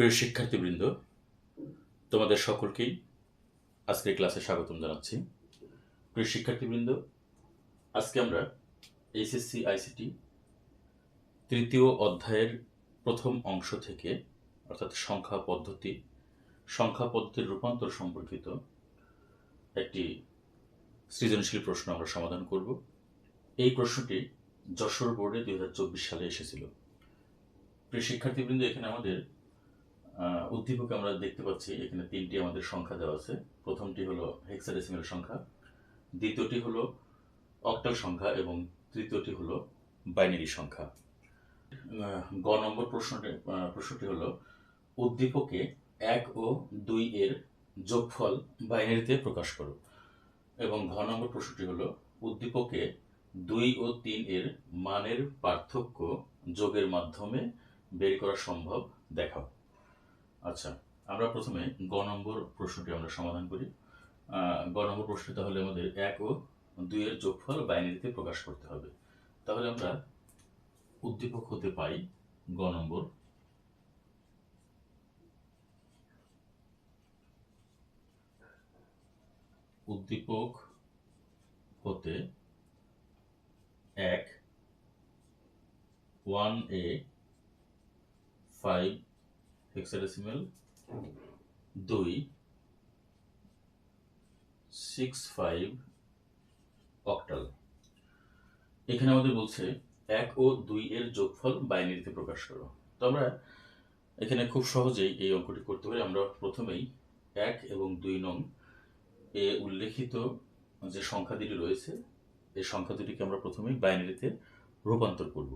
প্রিয় শিক্ষার্থীবৃন্দ, তোমাদের সকলকেই আজকের ক্লাসে স্বাগতম জানাচ্ছি। প্রিয় শিক্ষার্থীবৃন্দ, আজকে আমরা এইচএসসি আইসিটি তৃতীয় অধ্যায়ের প্রথম অংশ থেকে, অর্থাৎ সংখ্যা পদ্ধতি, সংখ্যা পদ্ধতির রূপান্তর সম্পর্কিত একটি সৃজনশীল প্রশ্ন আমরা সমাধান করব। এই প্রশ্নটি যশোর বোর্ডে দু হাজার চব্বিশ সালে এসেছিল। প্রিয় শিক্ষার্থীবৃন্দ, এখানে আমাদের উদ্দীপকে আমরা দেখতে পাচ্ছি, এখানে তিনটি আমাদের সংখ্যা দেওয়া আছে। প্রথমটি হলো হেক্সাডেসিমেল সংখ্যা, দ্বিতীয়টি হলো অক্টাল সংখ্যা, এবং তৃতীয়টি হলো বাইনারি সংখ্যা। গ নম্বর প্রশ্নটি প্রশ্নটি হলো, উদ্দীপকে এক ও দুই এর যোগফল বাইনারিতে প্রকাশ করো। এবং ঘ নম্বর প্রশ্নটি হলো, উদ্দীপকে দুই ও তিন এর মানের পার্থক্য যোগের মাধ্যমে বের করা সম্ভব দেখাও। আচ্ছা আমরা প্রথমে গ নম্বর প্রশ্নটি আমরা সমাধান করি। গ নম্বর প্রশ্নটি তাহলে আমাদের এক ও দুইয়ের যোগফল বাইনারিতে প্রকাশ করতে হবে। তাহলে আমরা উদ্দীপক হতে পাই গ নম্বর। উদ্দীপক হতে এক, ওয়ান এ, ফাইভ হেক্সাডেসিমেল দুই সিক্স ফাইভ অক্টাল এখানে আমাদের বলছে এক ও দুই এর যোগফল বাইনারিতে প্রকাশ করো। তো আমরা এখানে খুব সহজেই এই অঙ্কটি করতে পারি। আমরা প্রথমেই এক এবং দুই নং এ উল্লেখিত যে সংখ্যা দুটি রয়েছে, এই সংখ্যা দুটিকে আমরা প্রথমেই বাইনারিতে রূপান্তর করব।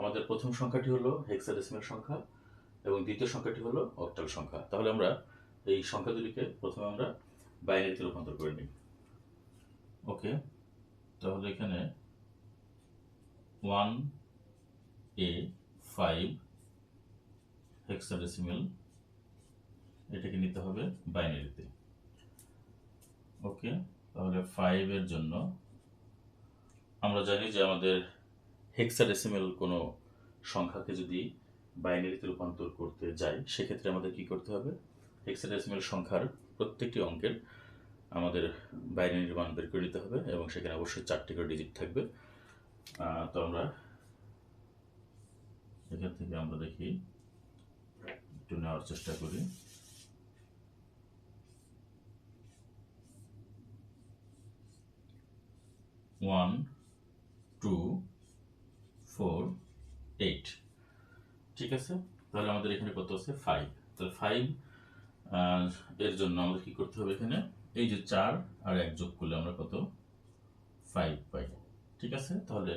আমাদের প্রথম সংখ্যাটি হলো হেক্সাডেসিমেল সংখ্যা এবং দ্বিতীয় সংখ্যাটি হলো অক্টাল সংখ্যা। তাহলে আমরা এই সংখ্যা দুটিকে প্রথমে আমরা বাইনারিতে রূপান্তর করে নিই। ওকে তাহলে এখানে ওয়ান এ ফাইভ হেক্সাডেসিমেল এটাকে নিতে হবে বাইনারিতে ওকে তাহলে ফাইভের জন্য আমরা জানি যে আমাদের হেক্সাডেসিমেল কোনো সংখ্যাকে যদি বাইনারিতে রূপান্তর করতে যাই, সেক্ষেত্রে আমাদের কি করতে হবে? হেক্সাডেসিমেল সংখ্যার প্রত্যেকটি অঙ্কের আমাদের বাইনারি মান বের করে নিতে হবে এবং সেখানে অবশ্যই চারটি করে ডিজিট থাকবে। তো আমরা এখান থেকে আমরা দেখি, একটু নেওয়ার চেষ্টা করি। ওয়ান টু ফোর এইট ঠিক আছে? তাহলে আমাদের এখানে কত আছে? ফাইভ তাহলে ফাইভ এর জন্য আমাদের কি করতে হবে এখানে? এই যে চার আর এক যোগ করলে আমরা কত? ফাইভ পাই। ঠিক আছে? তাহলে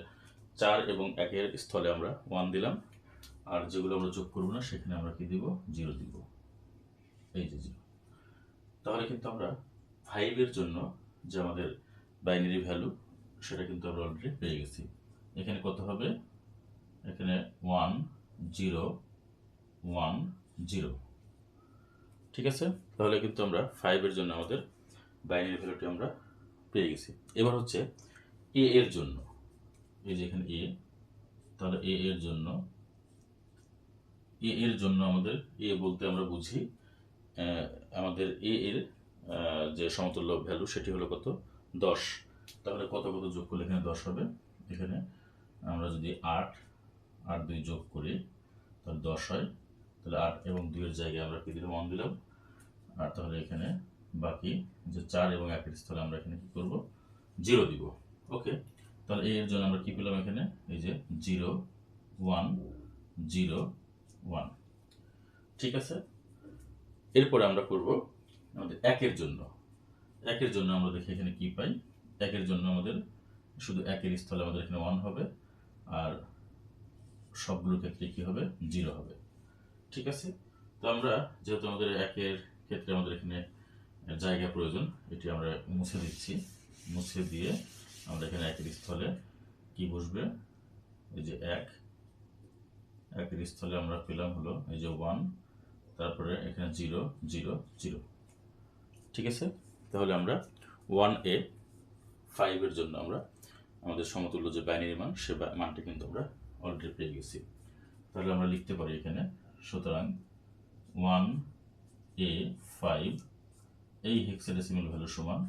চার এবং একের স্থলে আমরা ওয়ান দিলাম। আর যেগুলো আমরা যোগ করব না, সেখানে আমরা কি দিব? জিরো দিব। এই যে জিরো তাহলে কিন্তু আমরা ফাইভের জন্য যে আমাদের বাইনারি ভ্যালু সেটা কিন্তু আমরা অলরেডি পেয়ে গেছি। এখানে কত হবে? এখানে ওয়ান জিরো, ওয়ান, জিরো। ঠিক আছে? তাহলে কিন্তু আমরা ফাইভের জন্য আমাদের বাইনারি ভ্যালুটি আমরা পেয়ে গেছি। এবার হচ্ছে এ এর জন্য। এই যে এখানে এ তাহলে এ এর জন্য এ এর জন্য আমাদের এ বলতে আমরা বুঝি আমাদের এ এর যে সমতুল্য ভ্যালু সেটি হলো কত? দশ। তাহলে কত কত যোগ করলে এখানে দশ হবে? এখানে আমরা যদি আট আট দুই যোগ করি, তাহলে দশ হয়। তাহলে আট এবং দুইয়ের জায়গায় আমরা কি দিলাম? ওয়ান দিলাম। আর তাহলে এখানে বাকি যে চার এবং একের স্থলে আমরা এখানে কি করব? জিরো দিব। ওকে, তাহলে এর জন্য আমরা কি পেলাম এখানে? এই যে জিরো, ওয়ান জিরো, ওয়ান। ঠিক আছে? এরপরে আমরা করব আমাদের একের জন্য। একের জন্য আমরা দেখি এখানে কি পাই? একের জন্য আমাদের শুধু একের স্থলে আমাদের এখানে ওয়ান হবে। আর সবগুলো ক্ষেত্রে কি হবে? জিরো হবে। ঠিক আছে? তো আমরা, যেহেতু আমাদের একের ক্ষেত্রে আমাদের এখানে জায়গা প্রয়োজন, এটি আমরা মুছে দিচ্ছি। মুছে দিয়ে আমরা এখানে একের স্থলে কি বসবে? এই যে এক। একের স্থলে আমরা পেলাম হলো এই যে ওয়ান, তারপরে এখানে জিরো জিরো জিরো। ঠিক আছে? তাহলে আমরা ওয়ান এ ফাইভের জন্য আমরা আমাদের সমতুল্য যে বাইনারি মান, সে মানটি কিন্তু আমরা অলরেডি পেয়ে গেছি। তাহলে আমরা লিখতে পারি এখানে, সুতরাং ওয়ান এ ফাইভ, এই হেক্সাডেসিমাল ভ্যালু সমান।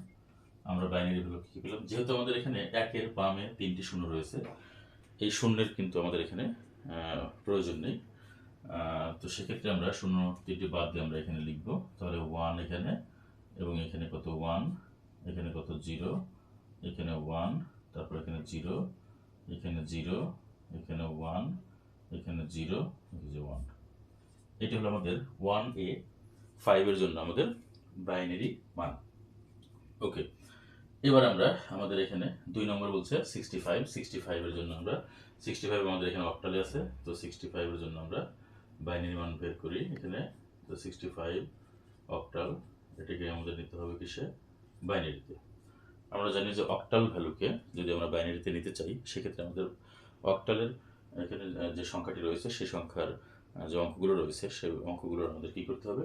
আমরা বাইনারি ভ্যালু কি পেলাম? যেহেতু আমাদের এখানে একের বামে তিনটি শূন্য রয়েছে, এই শূন্যের কিন্তু আমাদের এখানে প্রয়োজন নেই। তো সেক্ষেত্রে আমরা শূন্য তিনটি বাদ দিয়ে আমরা এখানে লিখব। তাহলে ওয়ান এখানে, এবং এখানে কত ওয়ান এখানে কত জিরো এখানে ওয়ান তারপর এখানে জিরো এখানে জিরো এখানে ওয়ান এখানে জিরো যে ওয়ান এটি হলো আমাদের ওয়ান এ ফাইভের জন্য আমাদের বাইনারি মান। ওকে এবার আমরা আমাদের এখানে দুই নম্বর বলছে সিক্সটি ফাইভ সিক্সটি ফাইভের জন্য আমরা সিক্সটি ফাইভ আমাদের এখানে অক্টালে আছে, তো সিক্সটি ফাইভের জন্য আমরা বাইনারি মান বের করি এখানে, তো সিক্সটি ফাইভ অক্টাল এটাকে আমাদের নিতে হবে কিসে? বাইনারিতে আমরা জানি যে অক্টাল ভ্যালুকে যদি আমরা বাইনারিতে নিতে চাই, সেক্ষেত্রে আমাদের অক্টালের, এখানে যে সংখ্যাটি রয়েছে সেই সংখ্যার যে অঙ্কগুলো রয়েছে সেই অঙ্কগুলোর আমাদের কী করতে হবে?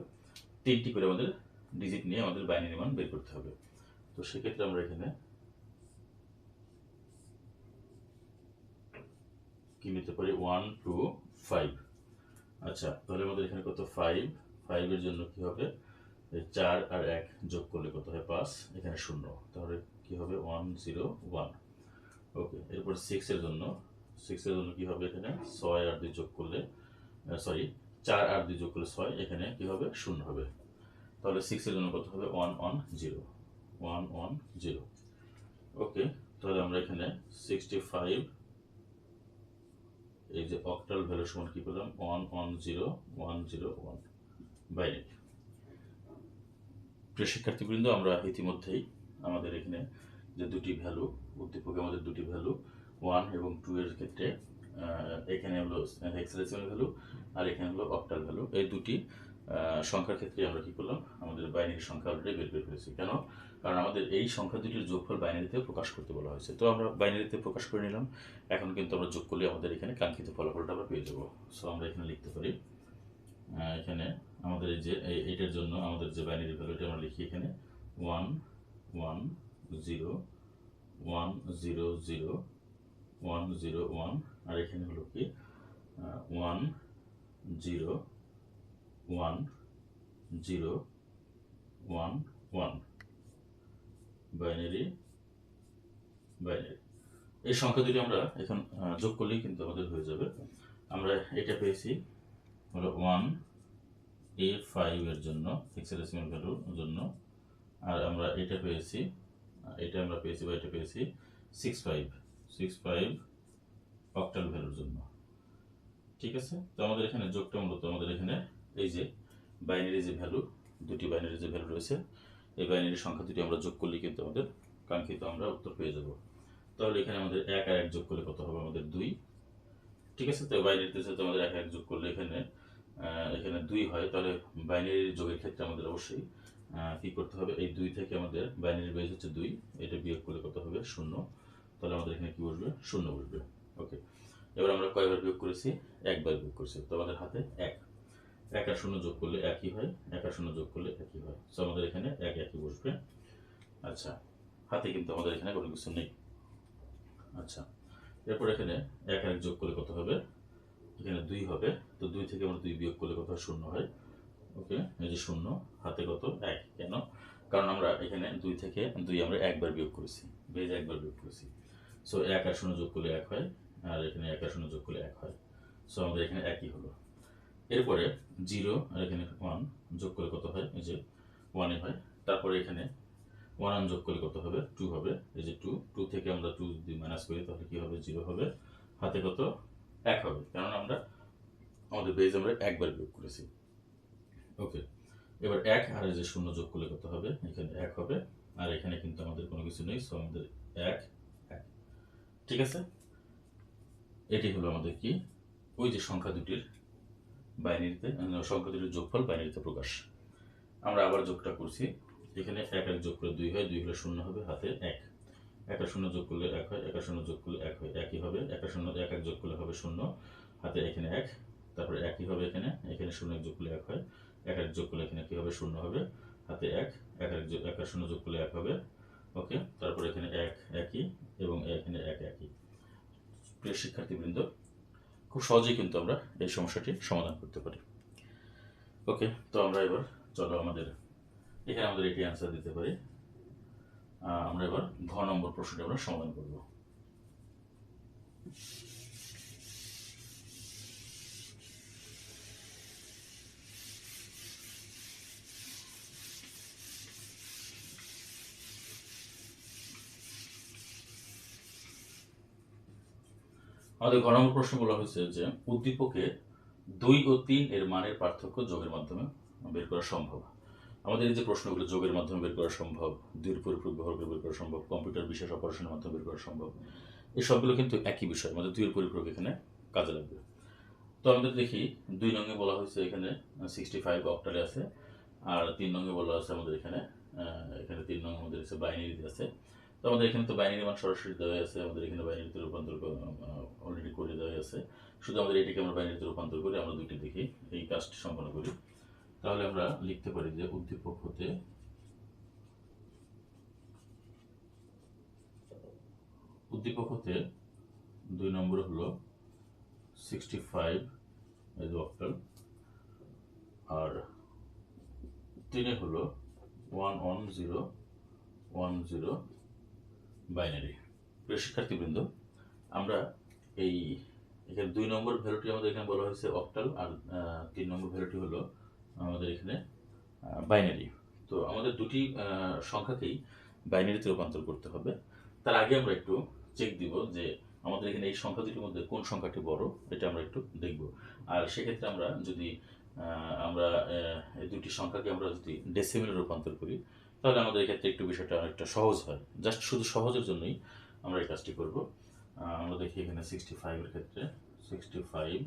তিনটি করে আমাদের ডিজিট নিয়ে আমাদের বাইনারি মান বের করতে হবে। তো সেক্ষেত্রে আমরা এখানে কি নিতে পারি? ওয়ান টু ফাইভ আচ্ছা তাহলে আমাদের এখানে কত? ফাইভ ফাইভের জন্য কি হবে? চার আর এক যোগ করলে কত হয়? পাঁচ। এখানে শূন্য। তাহলে কি হবে? ওয়ান জিরো ওয়ান ওকে এরপর সিক্সের জন্য সিক্সের জন্য কি হবে এখানে? ছয় আর দুই যোগ করলে সরি চার আর দুই যোগ করলে ছয়, এখানে কি হবে? শূন্য হবে। তাহলে সিক্সের জন্য কত হবে? One one zero one one zero okay তাহলে আমরা এখানে সিক্সটি ফাইভ এই যে অক্টাল ভ্যালু সমান কি পেলাম? One one zero one zero one binary প্রিয় শিক্ষার্থীবৃন্দ, আমরা ইতিমধ্যেই আমাদের এখানে যে দুটি ভ্যালু উদ্দীপকে আমাদের দুটি ভ্যালু ওয়ান এবং টু এর ক্ষেত্রে এখানে হলো হেক্সাডেসিমাল ভ্যালু আর এখানে হলো অক্টাল ভ্যালু এই দুটি সংখ্যার ক্ষেত্রে আমরা কি করলাম? আমাদের বাইনারি সংখ্যা অলরেডি বের বের করেছি কেন? কারণ আমাদের এই সংখ্যা দুটির যোগফল বাইনারিতে প্রকাশ করতে বলা হয়েছে। তো আমরা বাইনারিতে প্রকাশ করে নিলাম। এখন কিন্তু আমরা যোগ করলে আমাদের এখানে কাঙ্ক্ষিত ফলাফলটা আমরা পেয়ে যাব। সো আমরা এখানে লিখতে পারি এখানে আমাদের এই যে, এই- এইটার জন্য আমাদের যে বাইনারি ভ্যালুটা আমরা লিখি এখানে one one zero one zero zero one zero one আর এখানে হলো কি one zero one zero one one binary binary এই সংখ্যা দুটি আমরা এখন যোগ করলেই কিন্তু আমাদের হয়ে যাবে। আমরা এটা পেয়েছি হলো ওয়ান এ ফাইভের জন্য হেক্সাডেসিমাল ভ্যালুর জন্য। আর আমরা এটা পেয়েছি এটা আমরা পেয়েছি বা এটা পেয়েছি six five six five octal ভ্যালুর জন্য। ঠিক আছে? তো আমাদের এখানে যোগটা মূলত আমাদের এখানে এই যে বাইনারি যে ভ্যালু দুটি বাইনারি যে ভ্যালু রয়েছে, এই বাইনারি সংখ্যা দুটি আমরা যোগ করলে কিন্তু আমাদের কাঙ্ক্ষিত আমরা উত্তর পেয়ে যাব। তাহলে এখানে আমাদের এক আর এক যোগ করলে কত হবে? আমাদের দুই। ঠিক আছে? তো বাইনারিতে যেহেতু আমাদের এক এক যোগ করলে এখানে এখানে দুই হয়, তাহলে বাইনারি যোগের ক্ষেত্রে আমাদের অবশ্যই কি করতে হবে? এই দুই থেকে আমাদের বাইনারি বেজ হচ্ছে দুই, এটা বিয়োগ করলে কত হবে? শূন্য। তাহলে আমাদের এখানে কি বসবে? শূন্য বসবে। ওকে এবার আমরা কয়বার বিয়োগ করেছি? একবার বিয়োগ করেছি। তো আমাদের হাতে এক। এক আর শূন্য যোগ করলে একই হয়। এক আর শূন্য যোগ করলে একই হয়। তো আমাদের এখানে এক একই বসবে। আচ্ছা। হাতে কিন্তু আমাদের এখানে কোনো কিছু নেই। আচ্ছা। এরপর এখানে এক এক যোগ করলে কত হবে? এখানে দুই হবে। তো দুই থেকে আমরা দুই বিয়োগ করলে কত শূন্য হয়। ওকে এই যে শূন্য, হাতে কত? এক। কেন? কারণ আমরা এখানে দুই থেকে দুই আমরা একবার বিয়োগ করেছি। বেজ একবার বিয়োগ করেছি। সো এক আর শূন্য যোগ করলে এক হয়, আর এখানে এক আর শূন্য যোগ করলে এক হয়। সো আমাদের এখানে একই হলো। এরপরে জিরো আর এখানে ওয়ান যোগ করলে কত হয়? এই যে ওয়ানে হয়। তারপরে এখানে ওয়ান ওয়ান যোগ করলে কত হবে? টু হবে। এই যে টু টু থেকে আমরা টু যদি মাইনাস করি, তাহলে কী হবে? জিরো হবে। হাতে কত? এক হবে। কারণ আমরা, আমাদের বেজ আমরা একবার বিয়োগ করেছি। ওকে এবার এক আর এই যে শূন্য যোগ করলে কত হবে? এখানে এক হবে। আর এখানে কিন্তু আমাদের কোনো কিছু নেই। সো আমাদের এক ঠিক আছে? এটি হলো আমাদের কি? ওই যে সংখ্যা দুটির বাইনারিতে আহ, সংখ্যা দুটির যোগফল বাইনারিতে প্রকাশ। আমরা আবার যোগটা করছি। এখানে এক এক যোগ করে দুই হয় দুই হলে শূন্য হবে হাতে এক। এক শূন্য যোগ করলে এক হয় এক শূন্য যোগ করলে এক হয় একই হবে। এক শূন্য এক এক যোগ করলে হবে শূন্য হাতে এখানে এক। তারপরে একই হবে এখানে এখানে শূন্য যোগ করলে এক হয়। এক এক যোগ করলে এখানে কি হবে? শূন্য হবে হাতে এক। এক এক শূন্য যোগ করলে এক হবে। ওকে, তারপরে এখানে এক একই এবং এখানে এক একই। প্রিয় শিক্ষার্থীবৃন্দ, খুব সহজেই কিন্তু আমরা এই সমস্যাটি সমাধান করতে পারি। ওকে, তো আমরা এবার চলো আমাদের, এখানে আমাদের এটি অ্যান্সার দিতে পারি। আমরা এবার ঘ নম্বর প্রশ্নটি আমরা সমাধান করব। আমাদের ঘ নম্বর প্রশ্ন বলা হয়েছে যে উদ্দীপকে দুই ও তিন এর মানের পার্থক্য যোগের মাধ্যমে বের করা সম্ভব। আমাদের এই যে প্রশ্নগুলো যোগের মাধ্যমে বের করা সম্ভব দুইয়ের পরিপূরক ব্যবহার করে বের করা সম্ভব, কম্পিউটার বিশেষ অপারেশনের মাধ্যমে বের করা সম্ভব, এই সবগুলো কিন্তু একই বিষয়, আমাদের দুইয়ের পরিপূরক এখানে কাজে লাগবে। তো আমাদের দেখি দুই নঙ্গে বলা হয়েছে এখানে সিক্সটি ফাইভ অক্টালে আছে, আর তিন নঙ্গে বলা আছে আমাদের এখানে এখানে তিন নং আমাদের হচ্ছে বাইনারি আছে। তো আমাদের এখানে তো বাইনারি মান সরাসরি দেওয়া আছে আমাদের এখানে বাইনারিতে রূপান্তর অলরেডি করে দেওয়া আছে শুধু আমাদের এটিকে আমরা বাইনারিতে রূপান্তর করে, আমরা দুইটি দেখি, এই কাজটি সম্পন্ন করি। তাহলে আমরা লিখতে পারি যে উদ্দীপক হতে উদ্দীপক হতে দুই নম্বর হলো সিক্সটি ফাইভ অক্টাল, আর তিনে হলো one one zero one zero binary. প্রিয় শিক্ষার্থীবৃন্দ, আমরা এই এখানে দুই নম্বর ভ্যালুটি আমাদের এখানে বলা হয়েছে অক্টাল, আর তিন নম্বর ভ্যালুটি হলো আমাদের এখানে বাইনারি। তো আমাদের দুটি সংখ্যাকেই বাইনারিতে রূপান্তর করতে হবে। তার আগে আমরা একটু চেক দিব যে আমাদের এখানে এই সংখ্যা দুটির মধ্যে কোন সংখ্যাটি বড়, এটা আমরা একটু দেখব। আর সেক্ষেত্রে আমরা যদি আমরা এই দুটি সংখ্যাকে আমরা যদি ডেসিমেলে রূপান্তর করি তাহলে আমাদের এক্ষেত্রে একটু বিষয়টা অনেকটা সহজ হয়। জাস্ট শুধু সহজের জন্যই আমরা এই কাজটি করব। আমরা দেখি এখানে সিক্সটি ফাইভের ক্ষেত্রে সিক্সটি ফাইভ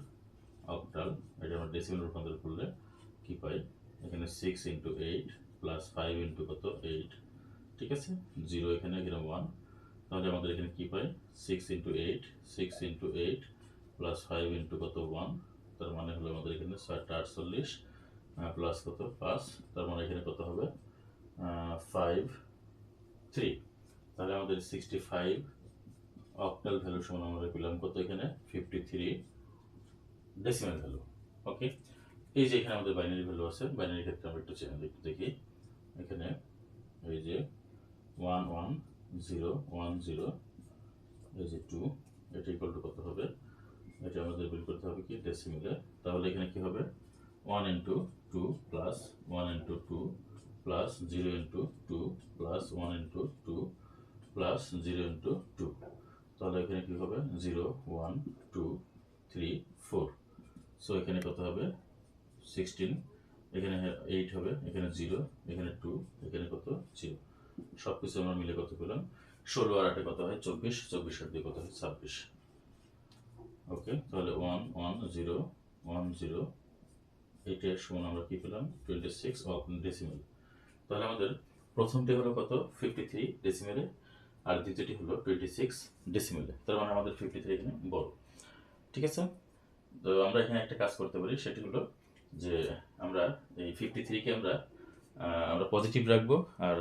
অক্টাল এটা আমরা ডেসিমেল রূপান্তর করলে কি পাই? এখানে six into eight plus five into কত? এইট ঠিক আছে? জিরো এখানে এখানে ওয়ান তাহলে আমাদের এখানে কি পাই? Six into eight six into eight plus five into কত? ওয়ান তার মানে হলো আমাদের এখানে ছয়টা আটচল্লিশ প্লাস কত? পাঁচ। তার মানে এখানে কত হবে? ফাইভ থ্রি তাহলে আমাদের সিক্সটি ফাইভ অক্টাল ভ্যালু সমান আমরা পেলাম কত এখানে? Fifty three decimal value okay এই যে এখানে আমাদের বাইনারি ভ্যালু আছে বাইনারি ক্ষেত্রে আমরা একটু দেখি এখানে এই যে one one zero one zero এই যে টু এটা ইকুয়াল টু কত হবে? এটা আমাদের বের করতে হবে কি? ডেসিমিলে তাহলে এখানে কি হবে? One into two plus one into two plus zero into two plus one into two plus zero into two তাহলে এখানে কি হবে? Zero one two three four so এখানে কত হবে? সিক্সটিন এখানে এইট হবে, এখানে জিরো এখানে টু এখানে কত? জিরো সব কিছু আমরা মিলে কত পেলাম? ষোলো আর আটে কত হয়? চব্বিশ। চব্বিশ আর দিয়ে কত হয়? ছাব্বিশ। ওকে তাহলে one one zero one zero এইটের সমান আমরা কি পেলাম? টোয়েন্টি সিক্স ডেসিমেল তাহলে আমাদের প্রথমটি হলো কত? ফিফটি থ্রি ডেসিমেলে আর দ্বিতীয়টি হলো টোয়েন্টি সিক্স ডেসিমেলে তার মানে আমাদের ফিফটি থ্রি এখানে বড়। ঠিক আছে? তো আমরা এখানে একটা কাজ করতে পারি, সেটি হলো যে আমরা এই ফিফটি থ্রিকে আমরা আমরা পজিটিভ রাখব, আর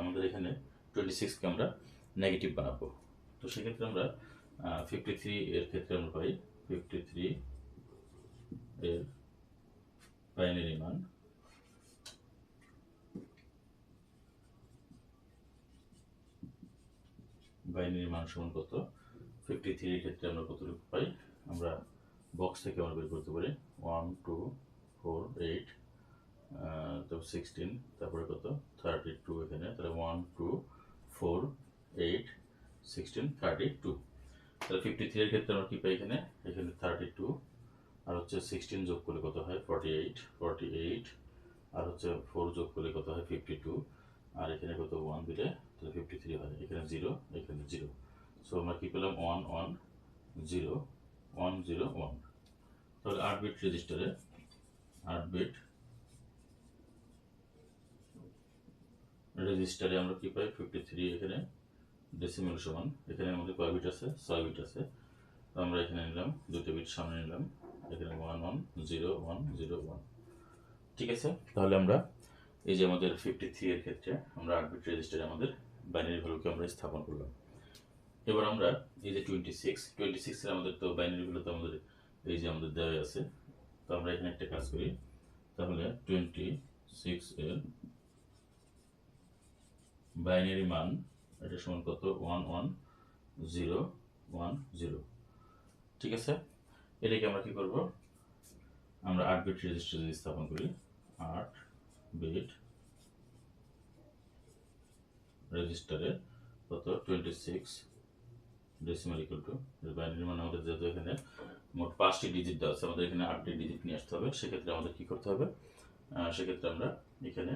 আমাদের এখানে টোয়েন্টি সিক্সকে আমরা নেগেটিভ বানাবো। তো সেক্ষেত্রে আমরা ফিফটি থ্রি এর ক্ষেত্রে আমরা পাই ফিফটি থ্রি এর বাইনারি মান বাইনারি মান সমান কত? ফিফটি থ্রির ক্ষেত্রে আমরা কতটুকু পাই? আমরা বক্স থেকে আমরা বের করতে পারি ওয়ান টু ফোর এইট তারপর সিক্সটিন তারপরে কত? থার্টি টু এখানে, তাহলে one two four eight sixteen thirty two তাহলে ফিফটি থ্রির ক্ষেত্রে আমরা কী পাই এখানে? এখানে থার্টি টু আর হচ্ছে সিক্সটিন যোগ করলে কত হয়? ফর্টি এইট ফর্টি এইট আর হচ্ছে ফোর যোগ করলে কত হয়? ফিফটি টু আর এখানে কত? ওয়ান দিলে তাহলে ফিফটি থ্রি হয়, এখানে জিরো এখানে জিরো সো আমরা কী পেলাম? One one zero one zero one তাহলে আট বিট রেজিস্টারে আট বিট রেজিস্টারে আমরা কি পাই? ফিফটি থ্রি এখানে ডেসিমেল সমান। এখানে আমাদের কয় বিট আছে? ছয় বিট আছে। তো আমরা এখানে নিলাম, দুটো বিট সামনে নিলাম। এখানে one one zero one zero one ঠিক আছে? তাহলে আমরা এই যে আমাদের ফিফটি থ্রি এর ক্ষেত্রে আমরা আট বিট রেজিস্টারে আমাদের বাইনারি ভ্যালুকে আমরা স্থাপন করলাম। এবার আমরা এই যে টোয়েন্টি সিক্স টোয়েন্টি সিক্সের আমাদের তো বাইনারি ভ্যালু তো আমাদের এই যে আমাদের দেওয়া আছে, তো আমরা এখানে একটা কাজ করি। তাহলে টোয়েন্টি সিক্স এর বাইনারি মান, এটা সমান কত? One one zero one zero ঠিক আছে? এটাকে আমরা কি করব? আমরা আট বিট রেজিস্টার স্থাপন করি, আট বিট রেজিস্টারে কত? Twenty six decimal equal to binary মানে আমাদের যেহেতু এখানে মোট পাঁচটি ডিজিট দেওয়া আছে, আমাদের এখানে আটটি ডিজিট নিয়ে আসতে হবে। সেক্ষেত্রে আমাদের কি করতে হবে? সেক্ষেত্রে আমরা এখানে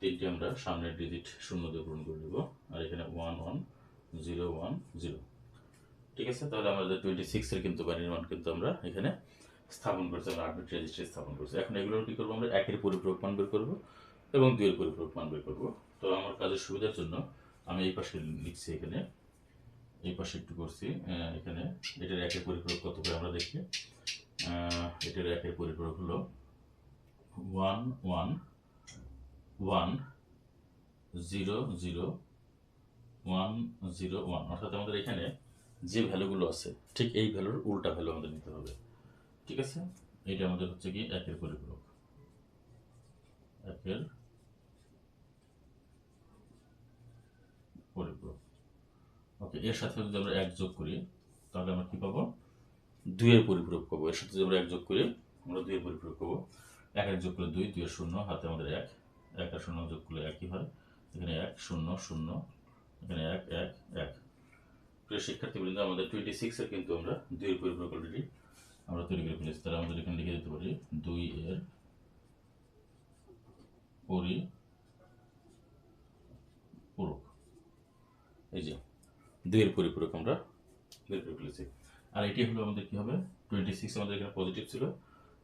তিনটি আমরা সামনের ডিজিট শূন্য দিয়ে পূরণ করে দেবো আর এখানে one one zero one zero ঠিক আছে? তাহলে আমাদের টোয়েন্টি সিক্সের কিন্তু বাইনারি মান কিন্তু আমরা এখানে স্থাপন করছি, আমরা আট বিট রেজিস্টারে স্থাপন করছি। এখন এগুলোর কি করব আমরা? একের পরিপূরক মান বের করব। এবং দুই দুইয়ের পরিপূরক মান বের করব। তো আমার কাজের সুবিধার জন্য আমি এই পাশে লিখছি এখানে, এই পাশে একটু করছি এখানে। এটার একের পরিপূরক কত করে আমরা দেখি? এটার একের পরিপূরক হলো one one one, zero zero, one zero, one. অর্থাৎ আমাদের এখানে যে ভ্যালুগুলো আছে, ঠিক এই ভ্যালুর উল্টা ভ্যালু আমাদের নিতে হবে। ঠিক আছে? এটা আমাদের হচ্ছে কি একের পরিপূরক। একের পরিপূরক ওকে এর সাথে যদি আমরা এক যোগ করি, তাহলে আমরা কি পাবো? দুইয়ের পরিপূরক পাবো। এর সাথে যদি আমরা এক যোগ করি, আমরা দুইয়ের পরিপূরক পাবো। এক এক যোগ করলে দুই দুইয়ের শূন্য, হাতে আমাদের এক। এক আর শূন্য যোগ করলে একই হয়। এখানে এক, শূন্য শূন্য, এখানে এক এক এক। প্রিয় শিক্ষার্থীবৃন্দ, আমাদের টোয়েন্টি সিক্সের কিন্তু আমরা দুইয়ের পরিপূরক অলরেডি আমরা তৈরি করে ফেলেছি। তাহলে আমাদের এখানে লিখে দিতে পারি, দুই এর পরিপূরক। এই যে, দুইয়ের পরিপূরক আমরা বের করে ফেলেছি। আর এটি হলো আমাদের কি হবে? টোয়েন্টি সিক্স আমাদের এখানে পজিটিভ ছিল।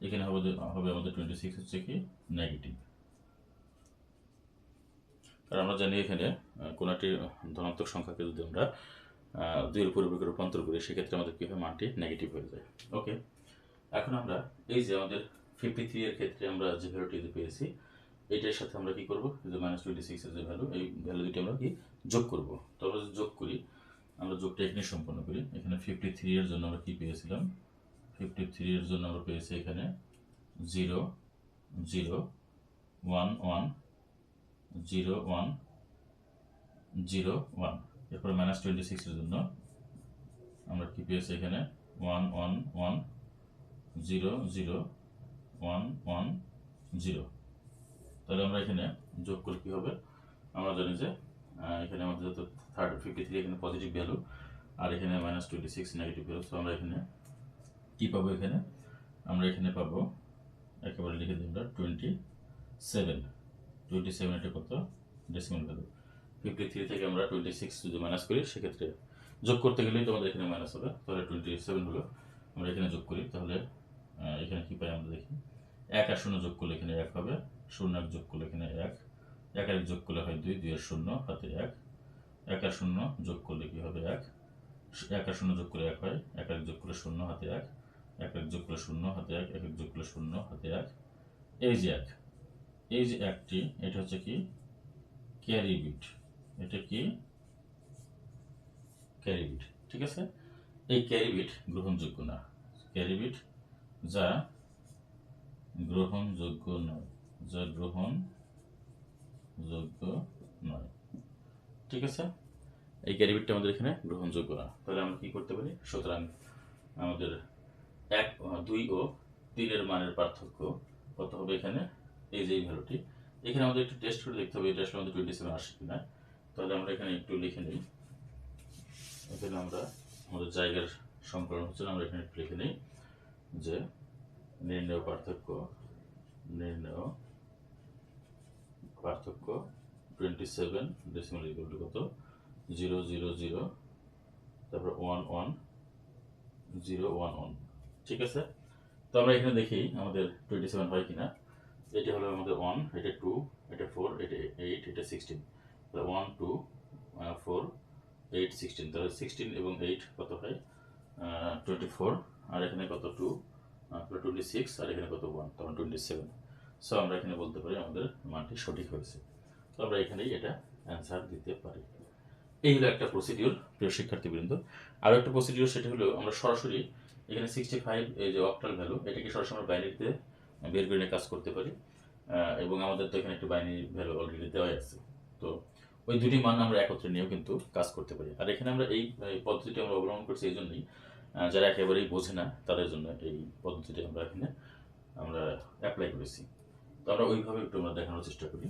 এখানে হবে হবে আমাদের টোয়েন্টি সিক্স হচ্ছে কি? নেগেটিভ আর আমরা জানি এখানে কোনো একটি ধনাত্মক সংখ্যাকে যদি আমরা দুইয়ের পরিপূরকে রূপান্তর করি, সেক্ষেত্রে আমাদের কী হয়? মানটি নেগেটিভ হয়ে যায়। ওকে এখন আমরা, এই যে আমাদের ফিফটি থ্রি এর ক্ষেত্রে আমরা যে ভ্যালুটি পেয়েছি এটার সাথে আমরা কি করব? যে মাইনাস টোয়েন্টি সিক্সের যে ভ্যালু এই ভ্যালু দুটি আমরা কি যোগ করব? তো আমরা যোগ করি, আমরা যোগটা এখানে সম্পন্ন করি। এখানে ফিফটি থ্রি এর জন্য আমরা কি পেয়েছিলাম? ফিফটি থ্রি এর জন্য আমরা পেয়েছি এখানে zero zero one one zero one zero one এরপরে মাইনাস টোয়েন্টি সিক্সের জন্য আমরা কি পেয়েছি এখানে? One one one zero zero one one zero তাহলে আমরা এখানে যোগ করলে কী হবে? আমরা জানি যে এখানে আমাদের যত থার্ড ফিফটি থ্রি এখানে পজিটিভ ভ্যালু আর এখানে minus twenty six negative value তো আমরা এখানে কী পাবো এখানে? আমরা এখানে পাবো, একেবারে লিখে দিই আমরা টোয়েন্টি সেভেন টোয়েন্টি সেভেন এটা কত? ডেসিমাল ভ্যালু ফিফটি থ্রি থেকে আমরা টোয়েন্টি সিক্স যদি মাইনাস করি, সেক্ষেত্রে যোগ করতে গেলেই তোমাদের এখানে মাইনাস হবে। তাহলে টোয়েন্টি সেভেন হলো। আমরা এখানে যোগ করি, তাহলে এখানে কী পাই আমরা দেখি? এক আর শূন্য যোগ করলে এখানে এক হবে। শূন্য এক যোগ করলে এখানে এক এক এক যোগ করলে হয় দুই দুই আর শূন্য হাতে এক। এক আর শূন্য যোগ করলে কি হবে এক? এক আর শূন্য যোগ করে এক হয়, এক এক যোগ করলে শূন্য হাতে এক এক এক যোগ করলে শূন্য হাতে এক এক এক যোগ করলে শূন্য হাতে এক। এই যে এক, এই যে একটি, এটা হচ্ছে কি? ক্যারি বিট এটা কি? ক্যারি বিট ঠিক আছে? এই ক্যারি বিট গ্রহণযোগ্য না। ক্যারি বিট যা গ্রহণযোগ্য নয়। যা গ্রহণযোগ্য নয়। ঠিক আছে? এই ক্যারি বিটটা আমাদের এখানে গ্রহণযোগ্য না। তাহলে আমরা কি করতে পারি? সুতরাং আমাদের এক দুই ও তিনের মানের পার্থক্য কত হবে এখানে? এই যে ভ্যালুটি এখানে আমাদের একটু টেস্ট করে দেখতে হবে এটা আসলে আমাদের টোয়েন্টি সেভেন আসে কিনা। তাহলে আমরা এখানে একটু লিখে নিই। এখানে আমরা আমাদের জায়গার সংকলন হচ্ছে আমরা এখানে একটু লিখে নিই যে নির্ণয় পার্থক্য, নির্ণয় পার্থক্য twenty seven decimal equal to কত? জিরো জিরো জিরো তারপর one one zero one one ঠিক আছে? তো আমরা এখানে দেখি আমাদের টোয়েন্টি সেভেন হয় কিনা। এটা হলো আমাদের ওয়ান এটা টু এটা ফোর এটা এইট এটা সিক্সটিন তাহলে one two four eight sixteen তাহলে সিক্সটিন এবং এইট কত হয়? টোয়েন্টি ফোর আর এখানে কত টু টোয়েন্টি সিক্স আর এখানে কত ওয়ান তখন টোয়েন্টি সেভেন সো আমরা এখানে বলতে পারি আমাদের মানটি সঠিক হয়েছে। তো আমরা এখানেই এটা অ্যান্সার দিতে পারি। এই হলো একটা প্রসিডিওর প্রিয় শিক্ষার্থীবৃন্দ। আরও একটা প্রসিডিওর সেটা হলো আমরা সরাসরি এখানে সিক্সটি ফাইভ এই যে অক্টাল ভ্যালু এটাকে সরাসরি আমরা বাইনারিতে বের করে কাজ করতে পারি। এবং আমাদের তো এখানে একটা বাইনারি ভ্যালু অলরেডি দেওয়াই আছে। তো ওই দুটি মান আমরা একত্রে নিয়েও কিন্তু কাজ করতে পারি। আর এখানে আমরা এই পদ্ধতিটি আমরা অবলম্বন করছি এই জন্যই যারা একেবারেই বোঝে না, তাদের জন্য এই পদ্ধতিটি আমরা এখানে, আমরা অ্যাপ্লাই করেছি। তো আমরা ওইভাবে একটু আমরা দেখানোর চেষ্টা করি।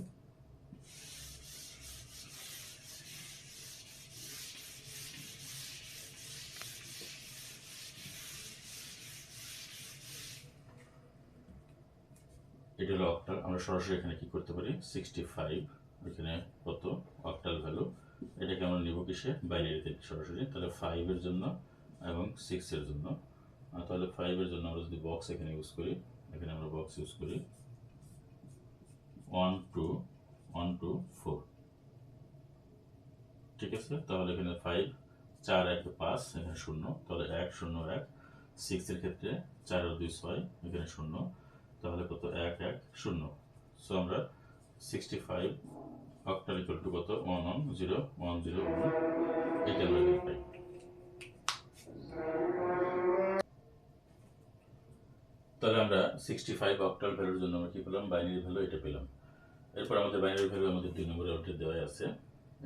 এটা হলো অক্টাল আমরা সরাসরি এখানে কি করতে পারি? সিক্সটি ফাইভ এখানে কত? অক্টাল ভ্যালু এটাকে আমরা নিব কিসে? বাইনারিতে সরাসরি। তাহলে ফাইভের জন্য এবং সিক্সের জন্য। তাহলে ফাইভের জন্য আমরা যদি বক্স এখানে ইউজ করি, এখানে আমরা বক্স ইউজ করি। One two one two four ঠিক আছে? তাহলে এখানে ফাইভ চার এক পাঁচ, এখানে শূন্য। তাহলে এক, শূন্য এক। সিক্সের ক্ষেত্রে চার দুই ছয়, এখানে শূন্য। তাহলে কত? এক এক, শূন্য। সো আমরা sixty five octal equal to কত? One one zero one zero one এটা আমরা পাই। তাহলে আমরা সিক্সটি ফাইভ অক্টাল ভ্যালুর জন্য আমরা কি পেলাম? বাইনারি ভ্যালু এটা পেলাম। এরপর আমাদের বাইনারি ভ্যালু আমাদের দুই নম্বরে অলরেডি দেওয়া আছে।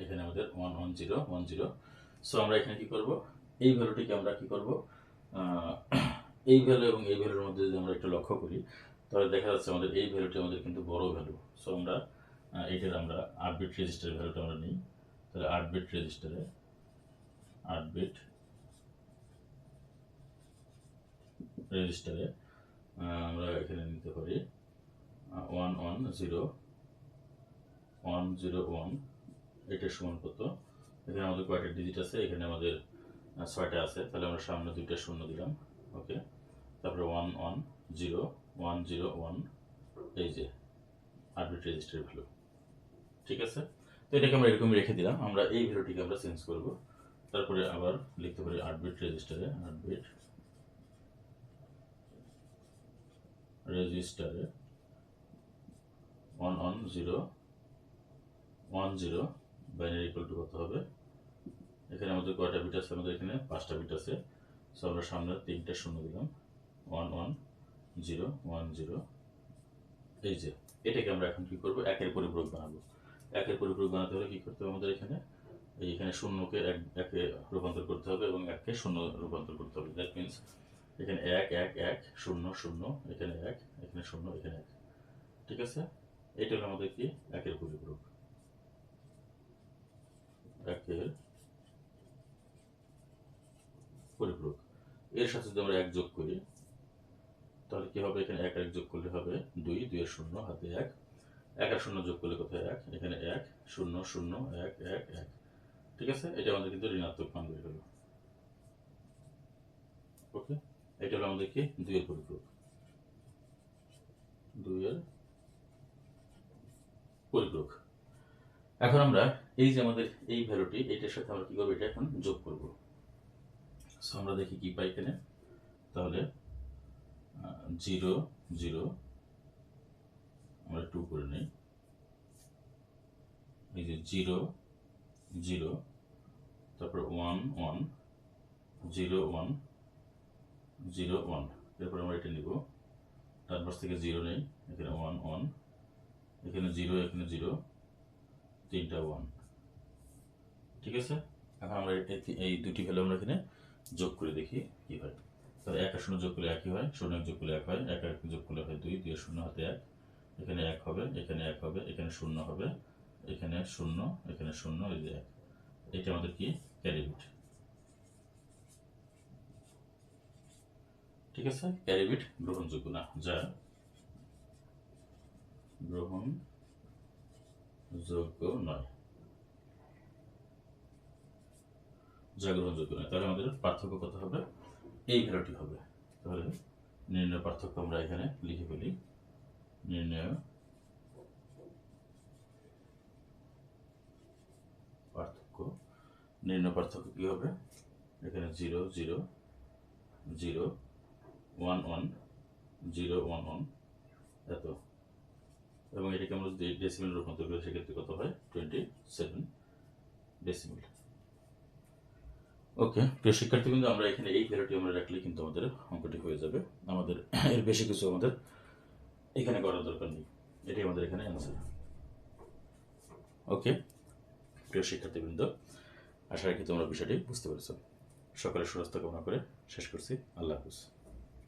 এখানে আমাদের one one zero one zero so আমরা এখানে কি করব? এই ভ্যালুটিকে আমরা কি করব? এই ভ্যালু এবং এই ভ্যালুর মধ্যে যদি আমরা একটু লক্ষ্য করি, তাহলে দেখা যাচ্ছে আমাদের এই ভ্যালুটি আমাদের কিন্তু বড় ভ্যালু। সো আমরা এটার আমরা আট বিট রেজিস্টারের ভ্যালুটা আমরা নিই। তাহলে আট বিট রেজিস্টারে আট বিট রেজিস্টারে আমরা এখানে নিতে পারি one one zero one zero one এটা সমান কত? এখানে আমাদের কয়টা ডিজিট আছে? এখানে আমাদের ছয়টা আছে। তাহলে আমরা সামনে দুইটা শূন্য দিলাম। ওকে? তারপরে one one zero one zero one এই যে আরবিট রেজিস্টার ভ্যালু ঠিক আছে? তো এটাকে আমরা এরকম রেখে দিলাম। আমরা এই ভ্যালুটিকে আমরা চেঞ্জ করব। তারপরে আবার লিখতে পারি আরবিট রেজিস্টারে আরবিট রেজিস্টারে one one zero one zero binary equal to কত হবে? এখানে আমাদের কয়টা বিট আছে? আমাদের এখানে পাঁচটা বিট আছে। সো আমরা সামনে তিনটা শূন্য দিলাম। One one zero one zero এই যে, এটাকে আমরা এখন কী করব? একের পরিপূরক বানাবো। একের পরিপূরক বানাতে হলে কী করতে হবে আমাদের এখানে? এই এখানে শূন্যকে এক, একে রূপান্তর করতে হবে এবং এককে শূন্য রূপান্তর করতে হবে। দ্যাট মিনস এখানে এক এক এক, শূন্য শূন্য, এখানে এক, এখানে শূন্য, এখানে এক। ঠিক আছে? এটা হলো আমাদের কি? একের পরিপূরক একের পরিপূরক এর সাথে যদি আমরা এক যোগ করি, তাহলে কি হবে? এখানে এক এক যোগ করলে হবে দুই দুইয়ের শূন্য, হাতে এক। এক আর শূন্য যোগ করলে কোথায় এক? এখানে এক, শূন্য শূন্য, এক এক এক। ঠিক আছে? এটা আমাদের কিন্তু ঋণাত্মক মান বের হলো ওকে? এটা হলো আমাদের কি? দুইয়ের পরিপূরক। দুইয়ের পরিপূরক। এখন আমরা এই যে আমাদের এই ভ্যালুটি, এইটার সাথে আমরা কি করব? এটা এখন যোগ করব। আমরা দেখি কি পাই এখানে। তাহলে জিরো জিরো, আমরা টু করে নিই। এই যে জিরো জিরো, তারপর one one zero one zero one এরপর আমরা এটা নিব। ডান পাশ থেকে জিরো নেই, এখানে ওয়ান ওয়ান এখানে জিরো এখানে জিরো, তিনটা ওয়ান ঠিক আছে? এখন আমরা এই দুটি ভ্যালু আমরা এখানে যোগ করে দেখি কি হয়। তাহলে এক আর শূন্য যোগ করলে একই হয়, শূন্য এক যোগ করলে এক হয়, এক এক যোগ করলে হয় দুই দুই শূন্য হাতে এক। এখানে এক হবে, এখানে এক হবে, এখানে শূন্য হবে, এখানে শূন্য এখানে শূন্য, এই যে এক। এটা আমাদের কি? ক্যারি বিট ঠিক আছে? ক্যারি বিট গ্রহণযোগ্য না, যা গ্রহণ যোগ্য নয়। যা গ্রহণযোগ্য নয়। তাহলে আমাদের পার্থক্য কত হবে? এই ভ্যালুটি হবে। তাহলে নির্ণয় পার্থক্য আমরা এখানে লিখে ফেলি। নির্ণয় পার্থক্য। নির্ণয় পার্থক্য কি হবে? এখানে zero zero zero, one one, zero, one one. এত। এবং এটাকে আমরা যদি ডেসিমেল রূপান্তর করি, সেক্ষেত্রে কত হয়? টোয়েন্টি সেভেন ডেসিমেল ওকে, প্রিয় শিক্ষার্থী কিন্তু আমরা এখানে এই ভ্যালুটি আমরা রাখলে কিন্তু আমাদের অঙ্কটি হয়ে যাবে। আমাদের, এর বেশি কিছু আমাদের এখানে করার দরকার নেই। এটি আমাদের এখানে অ্যান্সার ওকে, প্রিয় শিক্ষার্থীবৃন্দ, আশা রাখি তোমরা বিষয়টি বুঝতে পেরেছ। সকালে সুরাস্ত কামনা করে শেষ করছি। আল্লাহ হাফিজ।